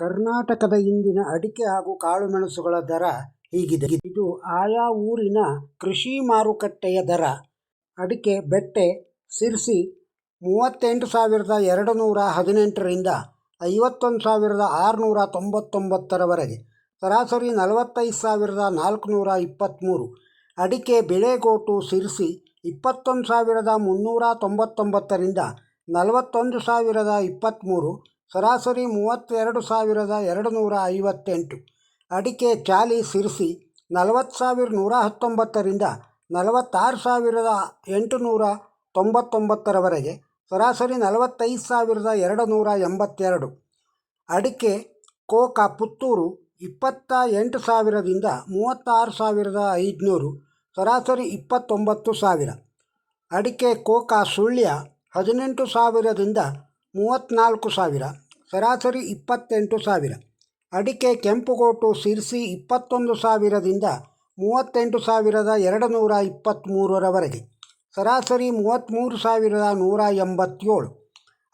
ಕರ್ನಾಟಕದ ಇಂದಿನ ಅಡಿಕೆ ಹಾಗೂ ಕಾಳುಮೆಣಸುಗಳ ದರ ಹೀಗಿದೆ. ಇದು ಆಯಾ ಊರಿನ ಕೃಷಿ ಮಾರುಕಟ್ಟೆಯ ದರ. ಅಡಿಕೆ ಬೆಟ್ಟೆ ಸಿರ್ಸಿ ಮೂವತ್ತೆಂಟು ಸಾವಿರದ ಎರಡು ನೂರ ಹದಿನೆಂಟರಿಂದ ಐವತ್ತೊಂದು ಸಾವಿರದ ಆರುನೂರ ತೊಂಬತ್ತೊಂಬತ್ತರವರೆಗೆ, ಸರಾಸರಿ ನಲವತ್ತೈದು ಸಾವಿರದ ನಾಲ್ಕುನೂರ ಇಪ್ಪತ್ತ್ಮೂರು ಅಡಿಕೆ ಬೆಳೆಗೋಟು ಸಿರ್ಸಿ ಇಪ್ಪತ್ತೊಂದು ಸಾವಿರದ ಮುನ್ನೂರ ತೊಂಬತ್ತೊಂಬತ್ತರಿಂದ ನಲವತ್ತೊಂದು ಸಾವಿರದ ಇಪ್ಪತ್ತ್ಮೂರು ಸರಾಸರಿ ಮೂವತ್ತೆರಡು ಸಾವಿರದ ಎರಡು ನೂರ ಐವತ್ತೆಂಟು. ಅಡಿಕೆ ಚಾಲಿ ಸಿರಿಸಿ ನಲವತ್ತು ಸಾವಿರ ನೂರ ಹತ್ತೊಂಬತ್ತರಿಂದ ನಲವತ್ತಾರು ಸಾವಿರದ ಎಂಟುನೂರ ತೊಂಬತ್ತೊಂಬತ್ತರವರೆಗೆ ಸರಾಸರಿ ನಲವತ್ತೈದು ಸಾವಿರದ ಎರಡು ನೂರ ಎಂಬತ್ತೆರಡು. ಅಡಿಕೆ ಕೋಕ ಪುತ್ತೂರು ಇಪ್ಪತ್ತ ಎಂಟು ಸಾವಿರದಿಂದ ಮೂವತ್ತಾರು ಸಾವಿರದ ಐದುನೂರು, ಸರಾಸರಿ ಇಪ್ಪತ್ತೊಂಬತ್ತು ಸಾವಿರ. ಅಡಿಕೆ ಕೋಕ ಸುಳ್ಯ ಹದಿನೆಂಟು ಸಾವಿರದಿಂದ ಮೂವತ್ತ್ನಾಲ್ಕು ಸಾವಿರ, ಸರಾಸರಿ ಇಪ್ಪತ್ತೆಂಟು ಸಾವಿರ. ಅಡಿಕೆ, ಕೆಂಪುಗೋಟು, ಸಿರ್ಸಿ ಇಪ್ಪತ್ತೊಂದು ಸಾವಿರದಿಂದ ಮೂವತ್ತೆಂಟು ಸಾವಿರದ ಎರಡು ನೂರ ಇಪ್ಪತ್ತ್ಮೂರರವರೆಗೆ ಸರಾಸರಿ ಮೂವತ್ತ್ಮೂರು ಸಾವಿರದ ನೂರ ಎಂಬತ್ತೇಳು.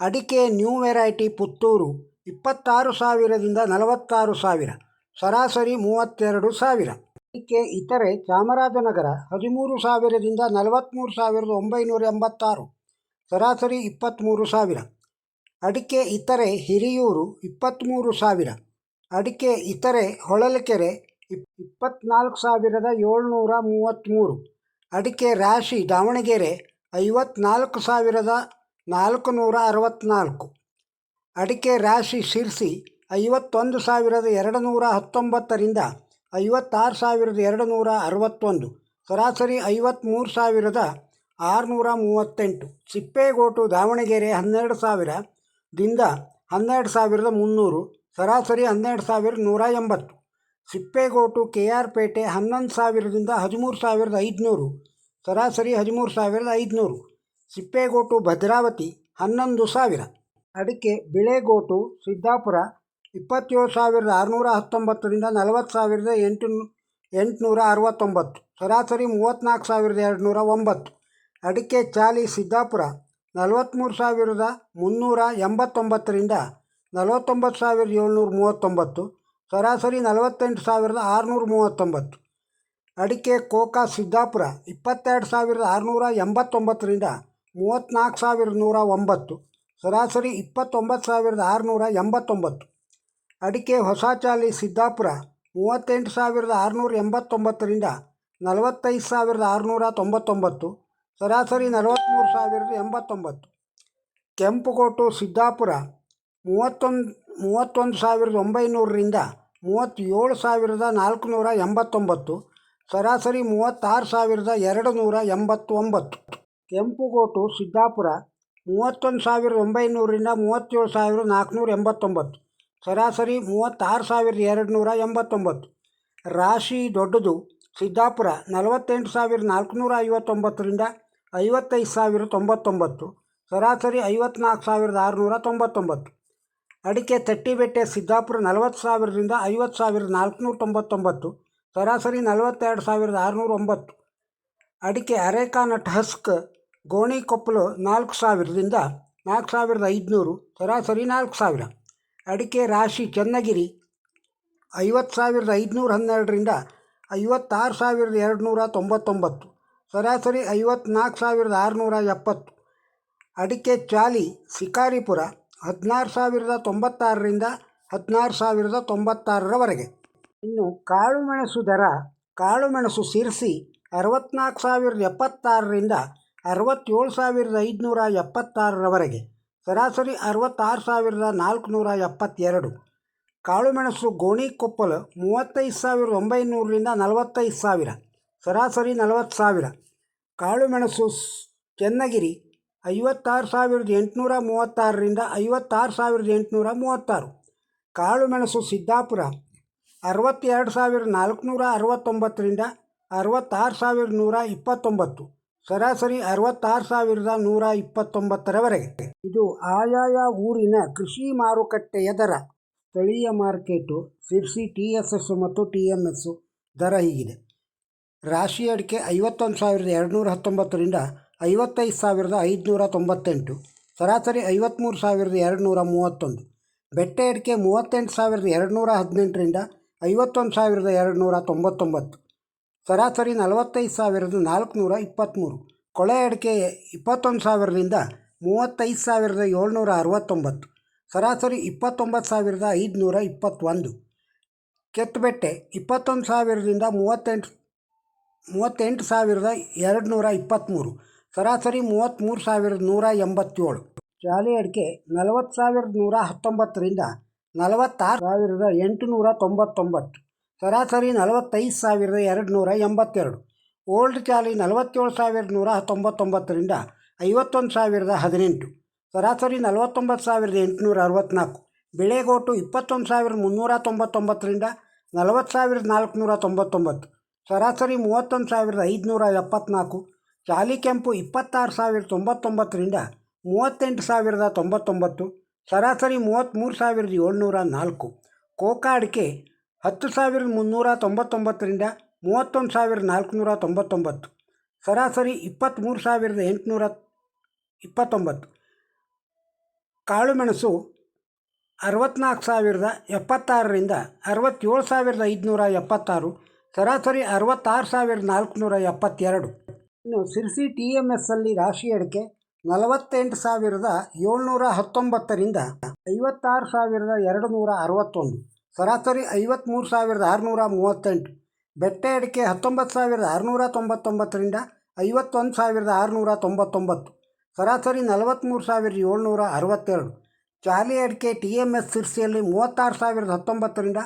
ಅಡಿಕೆ, ನ್ಯೂ ವೆರೈಟಿ ಪುತ್ತೂರು, ಇಪ್ಪತ್ತಾರು ಸಾವಿರದಿಂದ ನಲವತ್ತಾರು ಸಾವಿರ, ಸರಾಸರಿ ಮೂವತ್ತೆರಡು ಸಾವಿರ. ಅಡಿಕೆ, ಇತರೆ ಚಾಮರಾಜನಗರ, ಹದಿಮೂರು ಸಾವಿರದಿಂದ ನಲವತ್ತ್ಮೂರು ಸಾವಿರದ ಒಂಬೈನೂರ ಎಂಬತ್ತಾರು, ಸರಾಸರಿ ಇಪ್ಪತ್ತ್ಮೂರು ಸಾವಿರ. ಅಡಿಕೆ ಇತರೆ ಹಿರಿಯೂರು ಇಪ್ಪತ್ತ್ಮೂರು ಸಾವಿರ, ಅಡಿಕೆ ಇತರೆ ಹೊಳಲಕೆರೆ ಇಪ್ ಇಪ್ಪತ್ತ್ನಾಲ್ಕು ಸಾವಿರದ ಏಳ್ನೂರ ಮೂವತ್ತ್ಮೂರು ಅಡಿಕೆ ರಾಶಿ ದಾವಣಗೆರೆ ಐವತ್ತ್ನಾಲ್ಕು ಸಾವಿರದ ನಾಲ್ಕು ನೂರ ಅರವತ್ತ್ನಾಲ್ಕು ಅಡಿಕೆ ರಾಶಿ ಶಿರ್ಸಿ ಐವತ್ತೊಂದು ಸಾವಿರದ ಎರಡು ನೂರ ಹತ್ತೊಂಬತ್ತರಿಂದ ಐವತ್ತಾರು ಸಾವಿರದ ಎರಡು ನೂರ ಅರವತ್ತೊಂದು, ಸರಾಸರಿ ಐವತ್ತ್ಮೂರು ಸಾವಿರದ ಆರುನೂರ ಮೂವತ್ತೆಂಟು ಸಿಪ್ಪೇಗೋಟು ದಾವಣಗೆರೆ ಹನ್ನೆರಡು ಸಾವಿರದಿಂದ ಹನ್ನೆರಡು ಸಾವಿರದ ಮುನ್ನೂರು, ಸರಾಸರಿ ಹನ್ನೆರಡು ಸಾವಿರದ ನೂರ ಎಂಬತ್ತು. ಸಿಪ್ಪೇಗೋಟು ಕೆ ಆರ್ ಪೇಟೆ ಹನ್ನೊಂದು ಸಾವಿರದಿಂದ ಹದಿಮೂರು ಸಾವಿರದ ಐದುನೂರು, ಸರಾಸರಿ ಹದಿಮೂರು ಸಾವಿರದ ಐದುನೂರು. ಸಿಪ್ಪೇಗೋಟು ಭದ್ರಾವತಿ ಹನ್ನೊಂದು ಸಾವಿರ. ಅಡಿಕೆ ಬಿಳೆಗೋಟು ಸಿದ್ದಾಪುರ ಇಪ್ಪತ್ತೇಳು ಸಾವಿರದ ಆರುನೂರ ಹತ್ತೊಂಬತ್ತರಿಂದ ನಲವತ್ತು ಸಾವಿರದ ಎಂಟು ಎಂಟುನೂರ ಅರವತ್ತೊಂಬತ್ತು, ಸರಾಸರಿ ಮೂವತ್ತ್ನಾಲ್ಕು ಸಾವಿರದ ಎರಡುನೂರ ಒಂಬತ್ತು. ಅಡಿಕೆ ಚಾಲಿ ಸಿದ್ದಾಪುರ ನಲವತ್ತ್ಮೂರು ಸಾವಿರದ ಮುನ್ನೂರ ಎಂಬತ್ತೊಂಬತ್ತರಿಂದ ನಲವತ್ತೊಂಬತ್ತು ಸಾವಿರದ ಏಳ್ನೂರ ಮೂವತ್ತೊಂಬತ್ತು, ಸರಾಸರಿ ನಲವತ್ತೆಂಟು ಸಾವಿರದ ಆರುನೂರ ಮೂವತ್ತೊಂಬತ್ತು. ಅಡಿಕೆ ಕೋಕಾ ಸಿದ್ದಾಪುರ ಇಪ್ಪತ್ತೆರಡು ಸಾವಿರದ ಆರುನೂರ ಎಂಬತ್ತೊಂಬತ್ತರಿಂದ ಮೂವತ್ತ್ನಾಲ್ಕು ಸಾವಿರದ ನೂರ ಒಂಬತ್ತು, ಸರಾಸರಿ ಇಪ್ಪತ್ತೊಂಬತ್ತು ಸಾವಿರದ ಆರುನೂರ ಎಂಬತ್ತೊಂಬತ್ತು. ಅಡಿಕೆ ಹೊಸಚಾಲಿ ಸಿದ್ದಾಪುರ ಮೂವತ್ತೆಂಟು ಸಾವಿರದ ಆರುನೂರ ಎಂಬತ್ತೊಂಬತ್ತರಿಂದ ನಲವತ್ತೈದು ಸಾವಿರದ ಆರುನೂರ ತೊಂಬತ್ತೊಂಬತ್ತು ಸರಾಸರಿ ನಲವತ್ತ್ಮೂರು ಸಾವಿರದ ಎಂಬತ್ತೊಂಬತ್ತು. ಕೆಂಪುಕೋಟು, ಸಿದ್ದಾಪುರ, ಮೂವತ್ತೊಂದು ಮೂವತ್ತೊಂದು ಸಾವಿರದ ಒಂಬೈನೂರರಿಂದ ಮೂವತ್ತೇಳು ಸಾವಿರದ ನಾಲ್ಕುನೂರ ಎಂಬತ್ತೊಂಬತ್ತು. ಸರಾಸರಿ ಮೂವತ್ತಾರು ಸಾವಿರದ ಎರಡು ನೂರ ಎಂಬತ್ತೊಂಬತ್ತು. ಕೆಂಪುಗೋಟು ಸಿದ್ದಾಪುರ, ಮೂವತ್ತೊಂದು ಸಾವಿರದ ಒಂಬೈನೂರರಿಂದ ಮೂವತ್ತೇಳು ಸಾವಿರದ ನಾಲ್ಕುನೂರ ಎಂಬತ್ತೊಂಬತ್ತು. ಸರಾಸರಿ ಮೂವತ್ತಾರು ಸಾವಿರದ ಎರಡು ನೂರ ಎಂಬತ್ತೊಂಬತ್ತು. ರಾಶಿ ದೊಡ್ಡದು, ಸಿದ್ದಾಪುರ, ನಲವತ್ತೆಂಟು ಸಾವಿರದ ನಾಲ್ಕುನೂರ ಐವತ್ತೊಂಬತ್ತರಿಂದ ಐವತ್ತೈದು ಸಾವಿರ ತೊಂಬತ್ತೊಂಬತ್ತು, ಸರಾಸರಿ ಐವತ್ನಾಲ್ಕು ಸಾವಿರದ ಆರುನೂರ ತೊಂಬತ್ತೊಂಬತ್ತು. ಅಡಿಕೆ ತಟ್ಟಿಬೆಟ್ಟೆ ಸಿದ್ದಾಪುರ ನಲವತ್ತು ಸಾವಿರದಿಂದ ಐವತ್ತು ಸಾವಿರದ ನಾಲ್ಕುನೂರ ತೊಂಬತ್ತೊಂಬತ್ತು, ಸರಾಸರಿ ನಲವತ್ತೆರಡು ಸಾವಿರದ ಆರುನೂರ ಒಂಬತ್ತು. ಅಡಿಕೆ ಅರೇಕಾನಟ್ ಹಸ್ಕ್ ಗೋಣಿಕೊಪ್ಪಲು ನಾಲ್ಕು ಸಾವಿರದಿಂದ ನಾಲ್ಕು ಸಾವಿರದ ಐದುನೂರು, ಸರಾಸರಿ ನಾಲ್ಕು ಸಾವಿರ. ಅಡಿಕೆ ರಾಶಿ ಚನ್ನಗಿರಿ, ಐವತ್ತು ಸಾವಿರದ ಐದುನೂರ ಹನ್ನೆರಡರಿಂದ ಐವತ್ತಾರು ಸಾವಿರದ ಎರಡು ನೂರ ತೊಂಬತ್ತೊಂಬತ್ತು. ಸರಾಸರಿ ಐವತ್ನಾಲ್ಕು ಸಾವಿರದ ಆರುನೂರ ಎಪ್ಪತ್ತು. ಅಡಿಕೆ ಚಾಲಿ ಶಿಕಾರಿಪುರ ಹದಿನಾರು ಸಾವಿರದ ತೊಂಬತ್ತಾರರಿಂದ ಹದಿನಾರು ಸಾವಿರದ ತೊಂಬತ್ತಾರರವರೆಗೆ. ಇನ್ನು ಕಾಳುಮೆಣಸು ದರ, ಕಾಳುಮೆಣಸು ಸಿರಿಸಿ ಅರವತ್ನಾಲ್ಕು ಸಾವಿರದ ಎಪ್ಪತ್ತಾರರಿಂದ ಅರವತ್ತೇಳು ಸಾವಿರದ ಐದುನೂರ ಎಪ್ಪತ್ತಾರರವರೆಗೆ. ಸರಾಸರಿ ಅರವತ್ತಾರು ಸಾವಿರದ ನಾಲ್ಕುನೂರ ಎಪ್ಪತ್ತೆರಡು. ಕಾಳುಮೆಣಸು ಗೋಣಿಕೊಪ್ಪಲು ಮೂವತ್ತೈದು ಸಾವಿರದ ಒಂಬೈನೂರರಿಂದ ನಲವತ್ತೈದು ಸಾವಿರ. ಸರಾಸರಿ ನಲವತ್ತು ಸಾವಿರ. ಕಾಳುಮೆಣಸು ಚೆನ್ನಗಿರಿ ಐವತ್ತಾರು ಸಾವಿರದ ಎಂಟುನೂರ ಮೂವತ್ತಾರರಿಂದ ಐವತ್ತಾರು ಸಾವಿರದ ಎಂಟುನೂರ ಮೂವತ್ತಾರು. ಕಾಳುಮೆಣಸು ಸಿದ್ದಾಪುರ ಅರವತ್ತೆರಡು ಸಾವಿರದ ನಾಲ್ಕುನೂರ ಅರವತ್ತೊಂಬತ್ತರಿಂದ ಅರವತ್ತಾರು ಸಾವಿರದ ನೂರ ಇಪ್ಪತ್ತೊಂಬತ್ತು. ಸರಾಸರಿ ಅರವತ್ತಾರು ಸಾವಿರದ ನೂರ ಇಪ್ಪತ್ತೊಂಬತ್ತರವರೆಗೆ ಇದು ಆಯಾಯ ಊರಿನ ಕೃಷಿ ಮಾರುಕಟ್ಟೆಯ ದರ. ಸ್ಥಳೀಯ market, Sirsi, T S S ಮತ್ತು ಟಿ ಎಂ ಎಸ್ಸು ದರ ಹೀಗಿದೆ. ರಾಶಿ ಅಡಿಕೆ ಐವತ್ತೊಂದು ಸಾವಿರದ ಎರಡುನೂರ ಹತ್ತೊಂಬತ್ತರಿಂದ ಐವತ್ತೈದು ಸಾವಿರದ ಐದುನೂರ ತೊಂಬತ್ತೆಂಟು. ಸರಾಸರಿ ಐವತ್ತ್ಮೂರು ಸಾವಿರದ ಎರಡುನೂರ ಮೂವತ್ತೊಂದು. ಬೆಟ್ಟೆ ಅಡಿಕೆ ಮೂವತ್ತೆಂಟು ಸಾವಿರದ ಎರಡುನೂರ ಹದಿನೆಂಟರಿಂದ ಐವತ್ತೊಂದು ಸಾವಿರದ ಎರಡುನೂರ ತೊಂಬತ್ತೊಂಬತ್ತು. ಸರಾಸರಿ ನಲವತ್ತೈದು ಸಾವಿರದ ನಾಲ್ಕುನೂರ ಇಪ್ಪತ್ತ್ಮೂರು ಕೊಳೆ ಅಡಿಕೆ ಇಪ್ಪತ್ತೊಂದು ಸಾವಿರದಿಂದ ಮೂವತ್ತೈದು ಸಾವಿರದ ಏಳ್ನೂರ ಅರವತ್ತೊಂಬತ್ತು. ಸರಾಸರಿ ಇಪ್ಪತ್ತೊಂಬತ್ತು ಸಾವಿರದ ಐದುನೂರ ಇಪ್ಪತ್ತೊಂದು. ಕೆತ್ತಬೆಟ್ಟೆ ಇಪ್ಪತ್ತೊಂದು ಸಾವಿರದಿಂದ ಮೂವತ್ತೆಂಟು ಮೂವತ್ತೆಂಟು ಸಾವಿರದ ಎರಡು ನೂರ ಇಪ್ಪತ್ತ್ಮೂರು, ಸರಾಸರಿ ಮೂವತ್ತ್ಮೂರು ಸಾವಿರದ ನೂರ ಎಂಬತ್ತೇಳು. ಶಾಲೆ ಅಡಿಕೆ ನಲವತ್ತು ಸಾವಿರದ ನೂರ ಹತ್ತೊಂಬತ್ತರಿಂದ ನಲವತ್ತಾರು ಸಾವಿರದ ಎಂಟುನೂರ ತೊಂಬತ್ತೊಂಬತ್ತು, ಸರಾಸರಿ ನಲವತ್ತೈದು ಸಾವಿರದ ಎರಡು ನೂರ ಎಂಬತ್ತೆರಡು, ಓಲ್ಡ್ ಚಾಲಿ ನಲವತ್ತೇಳು ಸಾವಿರದ ನೂರ ತೊಂಬತ್ತೊಂಬತ್ತರಿಂದ ಐವತ್ತೊಂದು ಸಾವಿರದ ಹದಿನೆಂಟು, ಸರಾಸರಿ ನಲವತ್ತೊಂಬತ್ತು ಸಾವಿರದ ಎಂಟುನೂರ ಅರವತ್ತ್ನಾಲ್ಕು, ಬೆಳೆಗೋಟು ಇಪ್ಪತ್ತೊಂದು ಸಾವಿರದ ಮುನ್ನೂರ ತೊಂಬತ್ತೊಂಬತ್ತರಿಂದ ನಲವತ್ತು ಸಾವಿರದ ನಾಲ್ಕುನೂರ ತೊಂಬತ್ತೊಂಬತ್ತು ಸರಾಸರಿ ಮೂವತ್ತೊಂದು ಸಾವಿರದ ಐದುನೂರ ಎಪ್ಪತ್ನಾಲ್ಕು, ಜಾಲಿ ಕೆಂಪು ಇಪ್ಪತ್ತಾರು ಸಾವಿರದ ತೊಂಬತ್ತೊಂಬತ್ತರಿಂದ ಮೂವತ್ತೆಂಟು ಸಾವಿರದ ತೊಂಬತ್ತೊಂಬತ್ತು, ಸರಾಸರಿ ಮೂವತ್ತ್ಮೂರು ಸಾವಿರದ ಏಳ್ನೂರ ನಾಲ್ಕು ಕೋಕಾ ಅಡಿಕೆ ಹತ್ತು ಸಾವಿರದ ಮುನ್ನೂರ ತೊಂಬತ್ತೊಂಬತ್ತರಿಂದ ಮೂವತ್ತೊಂದು ಸಾವಿರದ ನಾಲ್ಕುನೂರ ತೊಂಬತ್ತೊಂಬತ್ತು, ಸರಾಸರಿ ಇಪ್ಪತ್ತ್ಮೂರು ಸಾವಿರದ ಎಂಟುನೂರ ಇಪ್ಪತ್ತೊಂಬತ್ತು ಕಾಳುಮೆಣಸು ಅರವತ್ತ್ನಾಲ್ಕು ಸಾವಿರದ ಎಪ್ಪತ್ತಾರರಿಂದ ಅರವತ್ತೇಳು ಸಾವಿರದ ಐದುನೂರ ಎಪ್ಪತ್ತಾರು ಸರಾಸರಿ ಅರವತ್ತಾರು ಸಾವಿರದ ನಾಲ್ಕುನೂರ ಎಪ್ಪತ್ತೆರಡು. ಇನ್ನು ಸಿರ್ಸಿ ಟಿ ಎಂ ಎಸ್ಸಲ್ಲಿ ರಾಶಿ ಅಡಿಕೆ ನಲವತ್ತೆಂಟು ಸಾವಿರದ ಏಳ್ನೂರ ಹತ್ತೊಂಬತ್ತರಿಂದ ಐವತ್ತಾರು ಸಾವಿರದ ಎರಡು ನೂರ ಅರವತ್ತೊಂದು. ಸರಾಸರಿ ಐವತ್ತ್ಮೂರು ಸಾವಿರದ ಆರುನೂರ ಮೂವತ್ತೆಂಟು. ಬೆಟ್ಟೆ ಅಡಿಕೆ ಹತ್ತೊಂಬತ್ತು ಸಾವಿರದ ಆರುನೂರ ತೊಂಬತ್ತೊಂಬತ್ತರಿಂದ ಐವತ್ತೊಂದು ಸಾವಿರದ ಆರುನೂರ ತೊಂಬತ್ತೊಂಬತ್ತು. ಸರಾಸರಿ ನಲವತ್ತ್ಮೂರು ಸಾವಿರದ ಏಳ್ನೂರ ಅರವತ್ತೆರಡು. ಚಾಲಿ ಅಡಿಕೆ ಟಿ ಎಂ ಎಸ್ ಸಿರ್ಸಿಯಲ್ಲಿ ಮೂವತ್ತಾರು ಸಾವಿರದ ಹತ್ತೊಂಬತ್ತರಿಂದ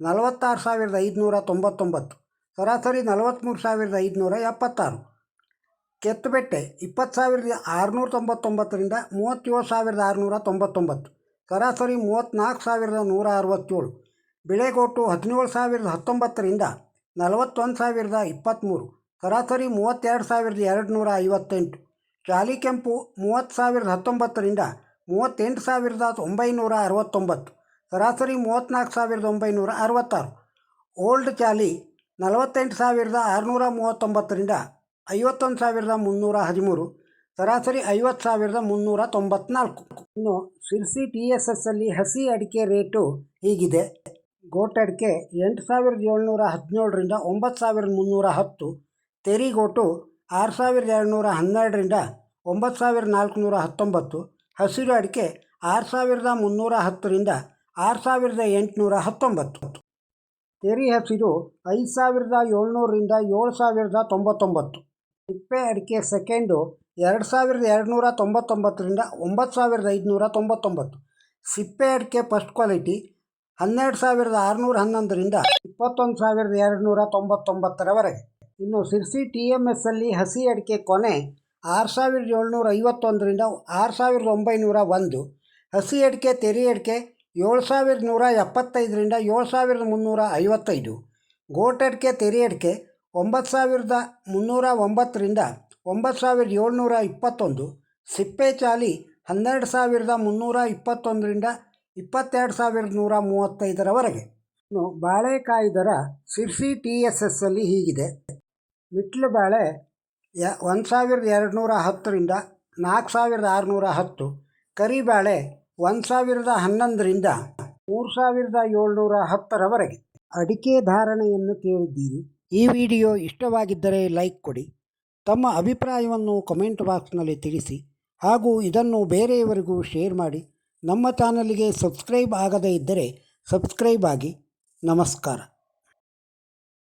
ನಲವತ್ತಾರು ಸಾವಿರದ ಐದುನೂರ ತೊಂಬತ್ತೊಂಬತ್ತು. ಸರಾಸರಿ ನಲವತ್ತ್ಮೂರು ಸಾವಿರದ ಐದುನೂರ ಎಪ್ಪತ್ತಾರು. ಕೆತ್ತಬೆಟ್ಟೆ ಇಪ್ಪತ್ತು ಸಾವಿರದ ಆರುನೂರ ತೊಂಬತ್ತೊಂಬತ್ತರಿಂದ ಮೂವತ್ತೇಳು ಸಾವಿರದ ಆರುನೂರ ತೊಂಬತ್ತೊಂಬತ್ತು. ಸರಾಸರಿ ಮೂವತ್ತ್ನಾಲ್ಕು ಸಾವಿರದ ನೂರ ಅರವತ್ತೇಳು. ಬಿಳೆಗೋಟು ಹದಿನೇಳು ಸಾವಿರದ ಹತ್ತೊಂಬತ್ತರಿಂದ ನಲವತ್ತೊಂದು ಸಾವಿರದ ಇಪ್ಪತ್ತ್ಮೂರು. ಸರಾಸರಿ ಮೂವತ್ತೆರಡು ಸಾವಿರದ ಎರಡು ನೂರ ಐವತ್ತೆಂಟು. ಚಾಲಿ ಕೆಂಪು ಮೂವತ್ತು ಸಾವಿರದ ಹತ್ತೊಂಬತ್ತರಿಂದ ಮೂವತ್ತೆಂಟು ಸಾವಿರದ ಒಂಬೈನೂರ ಅರವತ್ತೊಂಬತ್ತು. ಸರಾಸರಿ ಮೂವತ್ತ್ನಾಲ್ಕು ಸಾವಿರದ ಒಂಬೈನೂರ ಅರವತ್ತಾರು. ಓಲ್ಡ್ ಚಾಲಿ ನಲವತ್ತೆಂಟು ಸಾವಿರದ ಆರುನೂರ ಮೂವತ್ತೊಂಬತ್ತರಿಂದ ಐವತ್ತೊಂದು ಸಾವಿರದ ಮುನ್ನೂರ ಹದಿಮೂರು ಸರಾಸರಿ ಐವತ್ತು ಸಾವಿರದ ಮುನ್ನೂರ ತೊಂಬತ್ನಾಲ್ಕು ಇನ್ನು ಶಿರ್ಸಿ ಟಿ ಎಸ್ ಎಸ್ಸಲ್ಲಿ ಹಸಿ ಅಡಿಕೆ ರೇಟು ಹೀಗಿದೆ. ಗೋಟಡಿಕೆ ಎಂಟು ಸಾವಿರದ ಏಳ್ನೂರ ಹದಿನೇಳರಿಂದ ಒಂಬತ್ತು ಸಾವಿರದ ಮುನ್ನೂರ ಹತ್ತು ತೆರಿಗೋಟು ಆರು ಸಾವಿರದ ಏಳ್ನೂರ ಹನ್ನೆರಡರಿಂದ ಒಂಬತ್ತು ಸಾವಿರದ ನಾಲ್ಕುನೂರ ಹತ್ತೊಂಬತ್ತು, ಹಸಿರು ಅಡಿಕೆ ಆರು ಸಾವಿರದ ಮುನ್ನೂರ ಹತ್ತರಿಂದ ಆರು ಸಾವಿರದ ಎಂಟುನೂರ ಹತ್ತೊಂಬತ್ತು. ತೆರಿ ಹಸಿರು ಐದು ಸಾವಿರದ ಏಳ್ನೂರರಿಂದ ಏಳು ಸಾವಿರದ ತೊಂಬತ್ತೊಂಬತ್ತು. ಸಿಪ್ಪೆ ಅಡಿಕೆ ಸೆಕೆಂಡು ಎರಡು ಸಾವಿರದ ಎರಡುನೂರ ತೊಂಬತ್ತೊಂಬತ್ತರಿಂದ ಒಂಬತ್ತು ಸಾವಿರದ ಐದುನೂರ ತೊಂಬತ್ತೊಂಬತ್ತು. ಸಿಪ್ಪೆ ಅಡಿಕೆ ಫಸ್ಟ್ ಕ್ವಾಲಿಟಿ ಹನ್ನೆರಡು ಸಾವಿರದ ಆರುನೂರ ಹನ್ನೊಂದರಿಂದ ಇಪ್ಪತ್ತೊಂದು ಸಾವಿರದ ಎರಡುನೂರ ತೊಂಬತ್ತೊಂಬತ್ತರವರೆಗೆ. ಇನ್ನು ಸಿರ್ಸಿ ಟಿ ಎಂ ಎಸ್ಸಲ್ಲಿ ಹಸಿ ಅಡಿಕೆ ಕೊನೆ ಆರು ಸಾವಿರದ ಏಳ್ನೂರ ಐವತ್ತೊಂದರಿಂದ ಆರು ಸಾವಿರದ ಒಂಬೈನೂರ ಒಂದು. ಹಸಿ ಅಡಿಕೆ, ತೆರಿ ಅಡಿಕೆ ಏಳು ಸಾವಿರದ ನೂರ ಎಪ್ಪತ್ತೈದರಿಂದ ಏಳು ಸಾವಿರದ ಮುನ್ನೂರ ಐವತ್ತೈದು. ಗೋಟಡಿಕೆ, ತೆರೆಯಡಿಕೆ, ಒಂಬತ್ತು ಸಾವಿರದ ಮುನ್ನೂರ ಒಂಬತ್ತರಿಂದ ಒಂಬತ್ತು ಸಾವಿರದ ಏಳ್ನೂರ ಇಪ್ಪತ್ತೊಂದು. ಸಿಪ್ಪೆ ಚಾಲಿ ಹನ್ನೆರಡು ಸಾವಿರದ ಮುನ್ನೂರ ಇಪ್ಪತ್ತೊಂದರಿಂದ ಇಪ್ಪತ್ತೆರಡು ಸಾವಿರದ ನೂರ ಮೂವತ್ತೈದರವರೆಗೆ. ಇನ್ನು ಬಾಳೆಕಾಯಿ ದರ ಸಿರ್ಸಿ ಟಿ ಎಸ್ ಎಸ್ಸಲ್ಲಿ ಹೀಗಿದೆ. ಮಿಟ್ಲು ಬಾಳೆ ಒಂದು ಸಾವಿರದ ಎರಡು ನೂರ ಹತ್ತರಿಂದ ನಾಲ್ಕು ಸಾವಿರದ ಆರುನೂರ ಹತ್ತು. ಕರಿಬಾಳೆ ಒಂದು ಸಾವಿರದ ಹನ್ನೊಂದರಿಂದ ಮೂರು ಸಾವಿರದ ಏಳ್ನೂರ ಹತ್ತರವರೆಗೆ ಅಡಿಕೆ ಧಾರಣೆಯನ್ನು ಕೇಳಿದ್ದೀರಿ. ಈ ವಿಡಿಯೋ ಇಷ್ಟವಾಗಿದ್ದರೆ ಲೈಕ್ ಕೊಡಿ. ತಮ್ಮ ಅಭಿಪ್ರಾಯವನ್ನು ಕಮೆಂಟ್ ಬಾಕ್ಸ್ನಲ್ಲಿ ತಿಳಿಸಿ. ಹಾಗೂ ಇದನ್ನು ಬೇರೆಯವರಿಗೂ ಶೇರ್ ಮಾಡಿ. ನಮ್ಮ ಚಾನಲಿಗೆ ಸಬ್ಸ್ಕ್ರೈಬ್ ಆಗದೇ ಇದ್ದರೆ ಸಬ್ಸ್ಕ್ರೈಬ್ ಆಗಿ. ನಮಸ್ಕಾರ.